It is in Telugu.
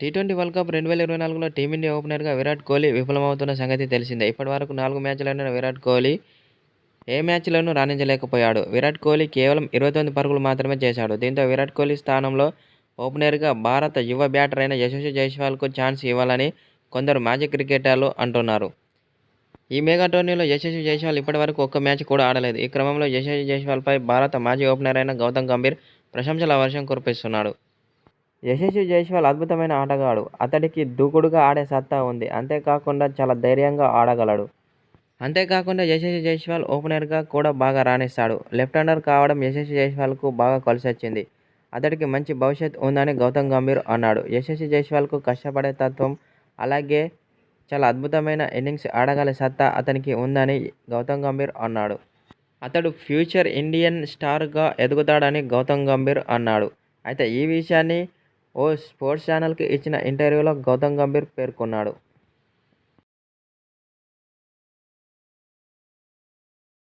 టీ ట్వంటీ వరల్డ్ కప్ రెండు వేల ఇరవై నాలుగులో టీమిండియా ఓపెనర్గా విరాట్ కోహ్లీ విఫలమవుతున్న సంగతి తెలిసిందే. ఇప్పటి వరకు నాలుగు మ్యాచ్లైన విరాట్ కోహ్లీ ఏ మ్యాచ్లోనూ రాణించలేకపోయాడు. విరాట్ కోహ్లీ కేవలం ఇరవై తొమ్మిది పరుగులు మాత్రమే చేశాడు. దీంతో విరాట్ కోహ్లీ స్థానంలో ఓపెనర్గా భారత యువ బ్యాటర్ అయిన యశస్వి జైస్వాల్కు ఛాన్స్ ఇవ్వాలని కొందరు మాజీ క్రికెటర్లు అంటున్నారు. ఈ మెగా టోర్నీలో యశస్వి జైస్వాల్ ఇప్పటివరకు ఒక్క మ్యాచ్ కూడా ఆడలేదు. ఈ క్రమంలో యశస్వి జైస్వాల్పై భారత మాజీ ఓపెనర్ అయిన గౌతమ్ గంభీర్ ప్రశంసల వర్షం కురిపిస్తున్నాడు. యశస్వి జైస్వాల్ అద్భుతమైన ఆటగాడు. అతడికి దూకుడుగా ఆడే సత్తా ఉంది. అంతేకాకుండా చాలా ధైర్యంగా ఆడగలడు. అంతేకాకుండా యశస్వి జైస్వాల్ ఓపెనర్గా కూడా బాగా రాణిస్తాడు. లెఫ్ట్ హ్యాండర్ కావడం యశస్వి జైస్వాల్కు బాగా కలిసొచ్చింది. అతడికి మంచి భవిష్యత్ ఉందని గౌతమ్ గంభీర్ అన్నాడు. యశస్వి జైస్వాల్కు కష్టపడే తత్వం అలాగే చాలా అద్భుతమైన ఇన్నింగ్స్ ఆడగల సత్తా అతనికి ఉందని గౌతమ్ గంభీర్ అన్నాడు. అతడు ఫ్యూచర్ ఇండియన్ స్టార్గా ఎదుగుతాడని గౌతమ్ గంభీర్ అన్నాడు. అయితే ఈ విషయాన్ని ఓ స్పోర్ట్స్ ఛానల్కి ఇచ్చిన ఇంటర్వ్యూలో గౌతమ్ గంభీర్ పేర్కొన్నాడు.